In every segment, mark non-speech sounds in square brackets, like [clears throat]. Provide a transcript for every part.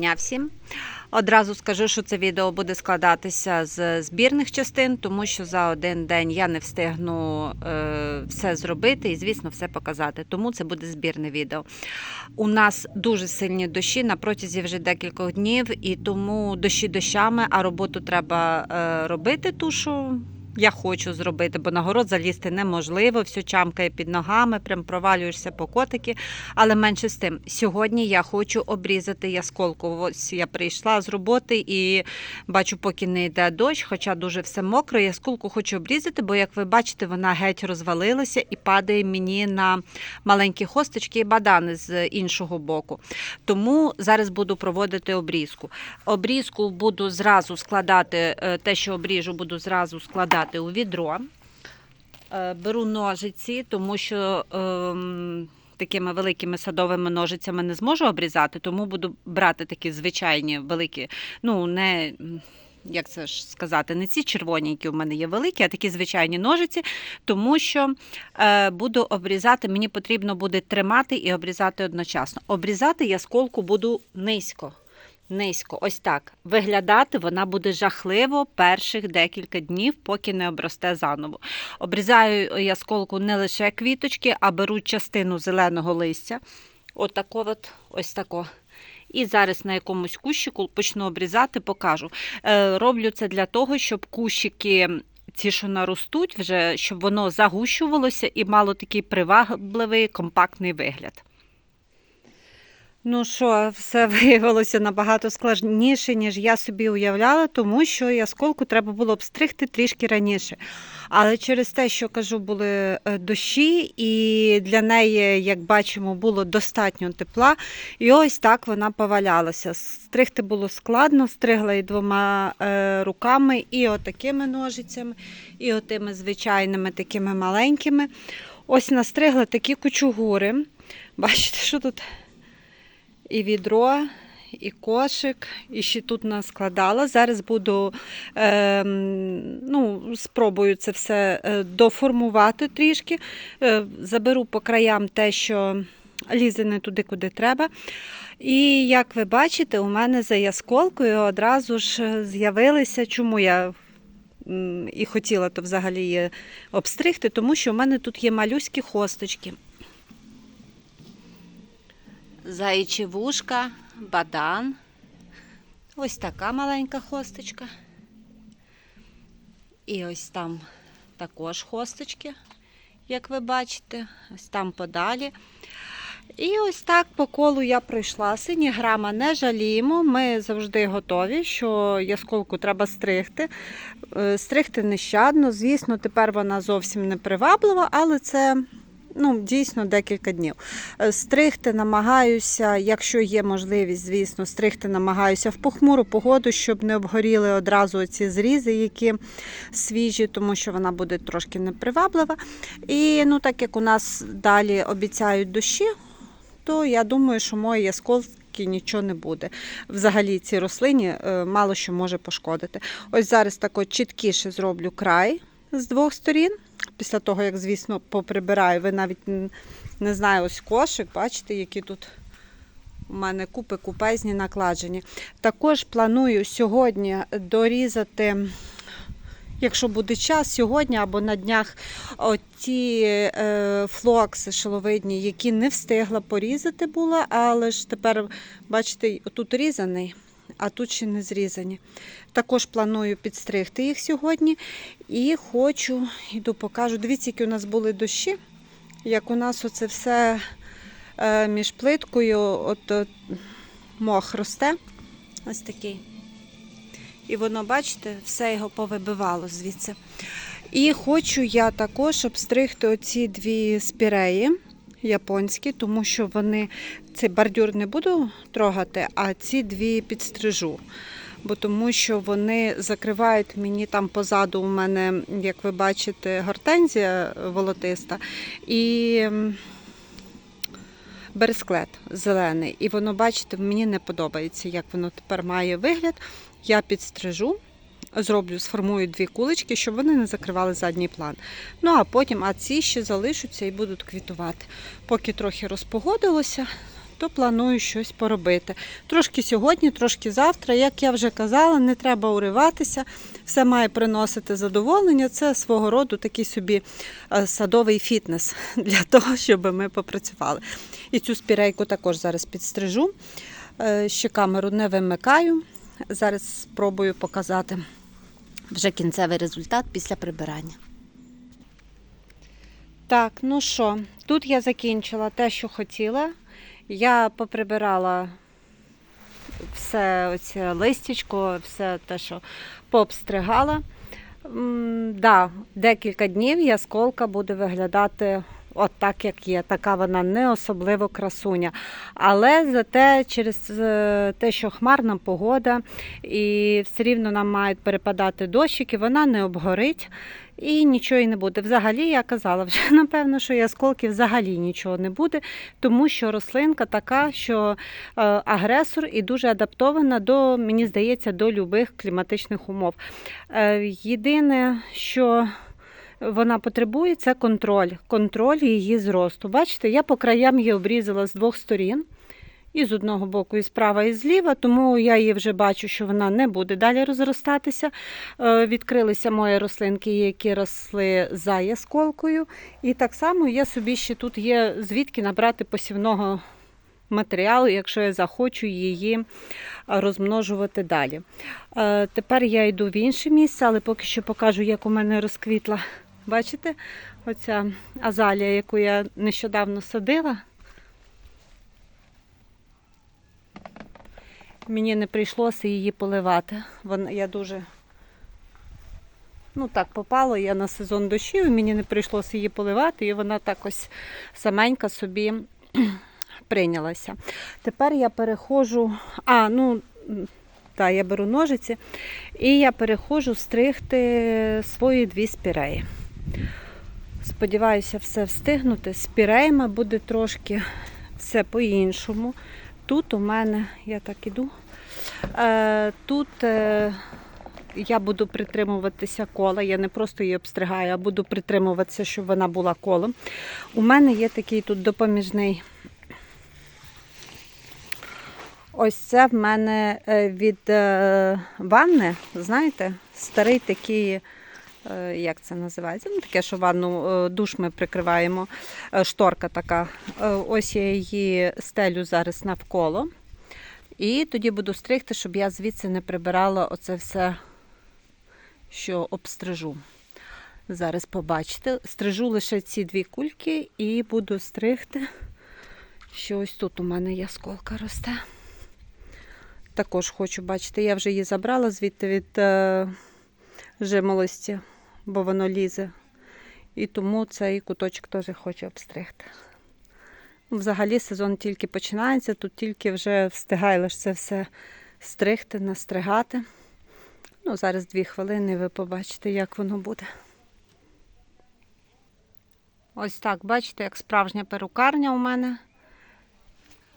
дня всім. Одразу скажу, що це відео буде складатися з збірних частин, тому що за один день я не встигну е, все зробити і, звісно, все показати. Тому це буде збірне відео. У нас дуже сильні дощі на протязі вже декількох днів, і тому дощі дощами, а роботу треба е, робити, ту, що я хочу зробити, бо на город залізти неможливо, все чамкає під ногами, прям провалюєшся по котики. Але менше з тим, сьогодні я хочу обрізати ясколку. Ось я прийшла з роботи і бачу, поки не йде дощ, хоча дуже все мокро. Ясколку хочу обрізати, бо, як ви бачите, вона геть розвалилася і падає мені на маленькі хосточки і бадани з іншого боку. Тому зараз буду проводити обрізку. Обрізку буду зразу складати, е, те, що обріжу, буду зразу складати у відро. Е, Беру ножиці, тому що ем, такими великими садовими ножицями не зможу обрізати, тому буду брати такі звичайні великі, ну не. Як це ж сказати, не ці червоні, які у мене є великі, а такі звичайні ножиці, тому що е, буду обрізати, мені потрібно буде тримати і обрізати одночасно. Обрізати я сколку буду низько. Низько, ось так. Виглядати вона буде жахливо перших декілька днів, поки не обросте заново. Обрізаю я сколку не лише квіточки, а беру частину зеленого листя. Отако от, ось тако. І зараз на якомусь кущику почну обрізати, покажу. Е, роблю це для того, щоб кущики, ці, що наростуть, вже щоб воно загущувалося і мало такий привабливий компактний вигляд. Ну що, все [laughs] виявилося набагато складніше, ніж я собі уявляла, тому що ясколку треба було обстригти трішки раніше. Але через те, що кажу, були е, дощі, і для неї, як бачимо, було достатньо тепла. І ось так вона повалялася. Стригти було складно, стригла і двома е, руками, і отакими ножицями, і отими звичайними такими маленькими. Ось настригла такі кучугури. Бачите, що тут? І відро, і кошик, і ще тут наскладала. Зараз буду е, ну, спробую це все е, доформувати трішки. Е, заберу по краям те, що лізе не туди, куди треба. І як ви бачите, у мене за ясколкою одразу ж з'явилися, чому я і хотіла то взагалі обстригти, тому що у мене тут є малюські хосточки. Заячі вушка, бадан. Ось така маленька хосточка. І ось там також хосточки, як ви бачите, ось там подалі. І ось так по колу я пройшла. Сині грама не жаліємо. Ми завжди готові, що ясколку треба стригти. Е, Стригти нещадно. Звісно, тепер вона зовсім не приваблива, але це ну, дійсно декілька днів. Е, Стригти намагаюся, якщо є можливість, звісно, стригти намагаюся в похмуру погоду, щоб не обгоріли одразу ці зрізи, які свіжі, тому що вона буде трошки неприваблива. І ну, так як у нас далі обіцяють дощі, то я думаю, що мої ясколки нічого не буде. Взагалі ці рослині е, мало що може пошкодити. Ось зараз так от чіткіше зроблю край з двох сторін. Після того, як, звісно, поприбираю, ви навіть не знаю, ось кошик, бачите, які тут у мене купи купезні накладені. Також планую сьогодні дорізати, якщо буде час, сьогодні або на днях оті е, флокси шиловидні, які не встигла порізати була, але ж тепер, бачите, тут різаний. А тут ще не зрізані. Також планую підстригти їх сьогодні. І хочу, іду покажу. Дивіться, які у нас були дощі, як у нас оце все е, між плиткою, от, от мох росте. Ось такий. І воно, бачите, все його повибивало звідси. І хочу я також обстригти оці дві спіреї японські, тому що вони цей бордюр не буду трогати, а ці дві підстрижу. Бо тому що вони закривають мені там позаду у мене, як ви бачите, гортензія волотиста і бересклет зелений. І воно, бачите, мені не подобається, як воно тепер має вигляд. Я підстрижу, зроблю, сформую дві кулички, щоб вони не закривали задній план. Ну а потім, а ці ще залишаться і будуть квітувати. Поки трохи розпогодилося, то планую щось поробити. Трошки сьогодні, трошки завтра. Як я вже казала, не треба уриватися, все має приносити задоволення. Це свого роду такий собі е, садовий фітнес [laughs] для того, щоб ми попрацювали. І цю спірейку також зараз підстрижу. Е, Ще камеру не вимикаю. Зараз спробую показати вже кінцевий результат після прибирання. Так, ну що, тут я закінчила те, що хотіла. Я поприбирала все оце листячко, все те, що пообстригала. М, да, декілька днів ясколка буде виглядати от так, як є. Така вона не особливо красуня. Але зате через е, те, що хмарна погода, і все рівно нам мають перепадати дощики, вона не обгорить і нічого і не буде. Взагалі, я казала вже [laughs] напевно, що ясколки взагалі нічого не буде, тому що рослинка така, що е, агресор і дуже адаптована до, мені здається, до любих кліматичних умов. Е, єдине, що вона потребує, це контроль. Контроль її зросту. Бачите, я по краям її обрізала з двох сторін. І з одного боку, і справа, і зліва, тому я її вже бачу, що вона не буде далі розростатися. Е, Відкрилися мої рослинки, які росли за ясколкою. І так само я собі ще тут є звідки набрати посівного матеріалу, якщо я захочу її розмножувати далі. Е, Тепер я йду в інше місце, але поки що покажу, як у мене розквітла. Бачите, оця азалія, яку я нещодавно садила. Мені не прийшлося її поливати. Вона, я дуже ну так попало, я на сезон дощів, мені не прийшлося її поливати, і вона так ось саменька собі [clears throat] прийнялася. Тепер я переходжу, а, ну, так, я беру ножиці, і я переходжу стригти свої дві спіреї. Сподіваюся, все встигнути. З піреями буде трошки все по-іншому. Тут у мене, я так іду, е, тут е, я буду притримуватися кола. Я не просто її обстригаю, а буду притримуватися, щоб вона була колом. У мене є такий тут допоміжний. Ось це в мене е, від ванни, знаєте, старий такий, як це називається? Ну, таке, що ванну е, душ ми прикриваємо, е, шторка така. Е, Ось я її стелю зараз навколо. І тоді буду стригти, щоб я звідси не прибирала оце все, що обстрижу. Зараз побачите. Стрижу лише ці дві кульки і буду стригти, що ось тут у мене ясколка росте. Також хочу бачити, я вже її забрала звідти від е, жимолості, бо воно лізе. І тому цей куточок теж хочу обстригти. Взагалі сезон тільки починається, тут тільки вже встигаю лише це все стригти, настригати. Ну, зараз дві хвилини, ви побачите, як воно буде. Ось так, бачите, як справжня перукарня у мене.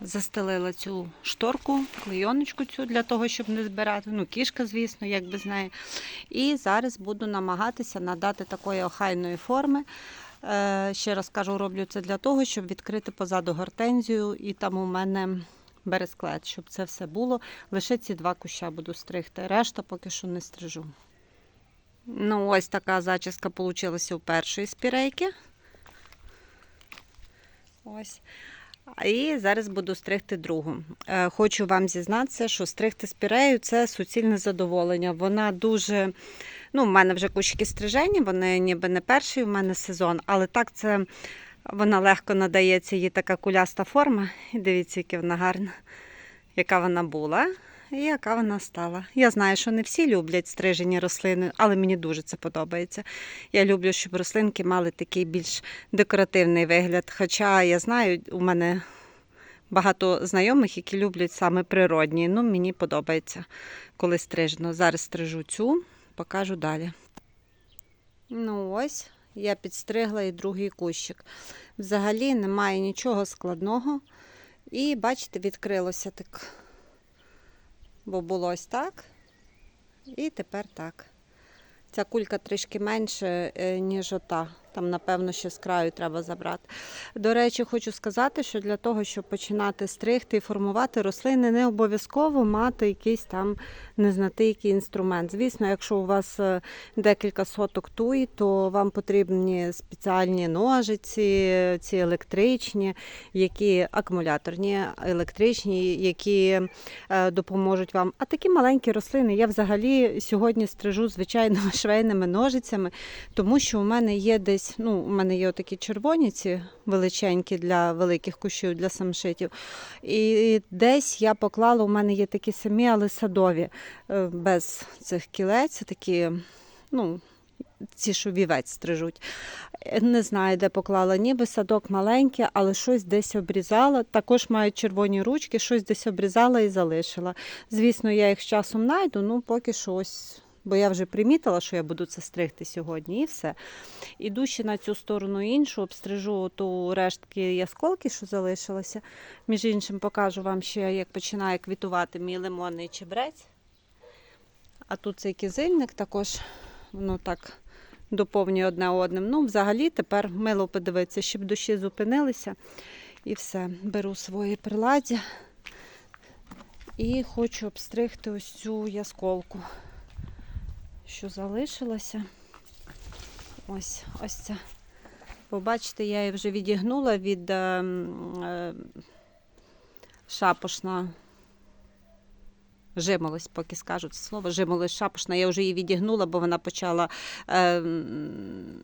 Застелила цю шторку, клейоночку цю для того, щоб не збирати. Ну, кішка, звісно, як без неї. І зараз буду намагатися надати такої охайної форми. Е, ще раз кажу, роблю це для того, щоб відкрити позаду гортензію, і там у мене бересклет, щоб це все було. Лише ці два куща буду стригти. Решта поки що не стрижу. Ну, ось така зачіска вийшла у першої спірейки. Ось. І зараз буду стригти другу. Е, Хочу вам зізнатися, що стригти спірею це суцільне задоволення. Вона дуже, ну, в мене вже кучки стрижені, вони ніби не перший у мене сезон, але так це вона легко надається, їй така куляста форма. І дивіться, яка вона гарна, яка вона була яка вона стала. Я знаю, що не всі люблять стрижені рослини, але мені дуже це подобається. Я люблю, щоб рослинки мали такий більш декоративний вигляд. Хоча я знаю, у мене багато знайомих, які люблять саме природні. Ну, мені подобається, коли стрижено. Зараз стрижу цю, покажу далі. Ну ось, я підстригла і другий кущик. Взагалі немає нічого складного. І бачите, відкрилося так. Бо було ось так. І тепер так. Ця кулька трішки менше, е, ніж ота. Там, напевно, ще з краю треба забрати. До речі, хочу сказати, що для того, щоб починати стригти і формувати рослини, не обов'язково мати якийсь там незнати, який інструмент. Звісно, якщо у вас е, декілька соток туї, то вам потрібні спеціальні ножиці, ці електричні, які акумуляторні, електричні, які е, допоможуть вам. А такі маленькі рослини я взагалі сьогодні стрижу звичайними [laughs] швейними ножицями, тому що у мене є десь, ну, у мене є такі червоні величенькі для великих кущів, для самшитів. І десь я поклала, у мене є такі самі, але садові, е, без цих кілець, такі, ну, ці, що вівець стрижуть. Не знаю, де поклала, ніби садок маленький, але щось десь обрізала. Також мають червоні ручки, щось десь обрізала і залишила. Звісно, я їх з часом знайду, ну поки що ось. Бо я вже примітила, що я буду це стригти сьогодні, і все. Іду ще на цю сторону іншу, обстрижу ту рештки ясколки, що залишилося. Між іншим, покажу вам ще, як починає квітувати мій лимонний чебрець. А тут цей кизильник також воно так доповнює одне одним. Ну, взагалі, тепер мило подивитися, щоб душі зупинилися. І все. Беру своє приладдя і хочу обстригти ось цю ясколку, що залишилося. Ось, ось ця. Побачите, я її вже відігнула від е, е, шапошна. Жимолость, поки скажу це слово. Жимолость шапошна. Я вже її відігнула, бо вона почала е,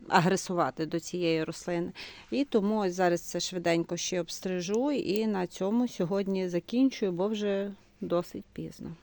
агресувати до цієї рослини. І тому ось зараз це швиденько ще обстрижу і на цьому сьогодні закінчую, бо вже досить пізно.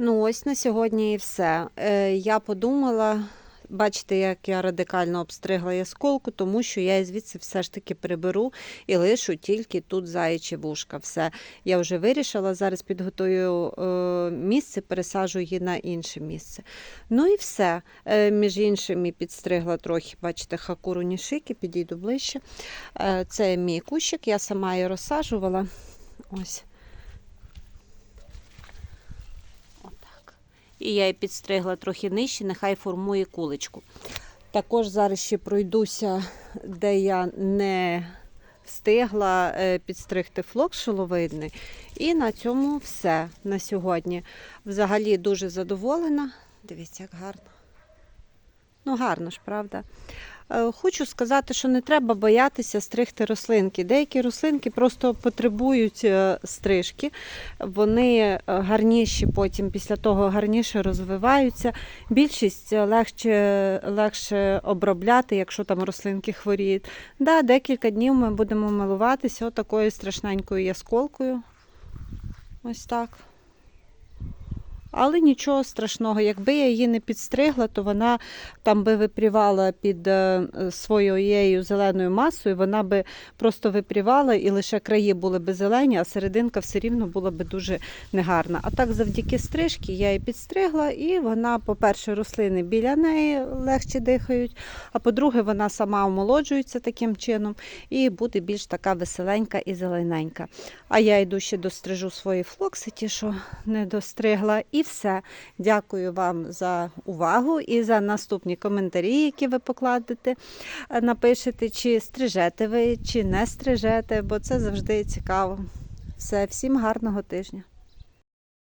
Ну, ось на сьогодні і все. Е, я подумала, бачите, як я радикально обстригла ясколку, тому що я звідси все ж таки приберу і лишу тільки тут заячі вушка. Все. Я вже вирішила, зараз підготую е, місце, пересаджу її на інше місце. Ну і все. Е, між іншим, і підстригла трохи, бачите, хакуру нішики, підійду ближче. Е, це мій кущик, я сама її розсаджувала. Ось. І я її підстригла трохи нижче, нехай формує куличку. Також зараз ще пройдуся, де я не встигла е, підстригти флок шиловидний. І на цьому все на сьогодні. Взагалі дуже задоволена. Дивіться, як гарно. Ну, гарно ж, правда? Е, Хочу сказати, що не треба боятися стригти рослинки. Деякі рослинки просто потребують е, стрижки. Вони е, гарніші потім після того гарніше розвиваються. Більшість легше, легше обробляти, якщо там рослинки хворіють. Да, декілька днів ми будемо милуватися отакою страшненькою ясколкою. Ось так. Але нічого страшного, якби я її не підстригла, то вона там би випрівала під е, своєю зеленою масою, вона би просто випрівала і лише краї були би зелені, а серединка все рівно була би дуже негарна. А так, завдяки стрижці, я її підстригла, і вона, по-перше, рослини біля неї легше дихають, а по-друге, вона сама омолоджується таким чином і буде більш така веселенька і зелененька. А я йду ще дострижу свої флокси, ті, що не достригла. І все. Дякую вам за увагу і за наступні коментарі, які ви покладете, Е, напишете, чи стрижете ви, чи не стрижете, бо це завжди цікаво. Все, всім гарного тижня.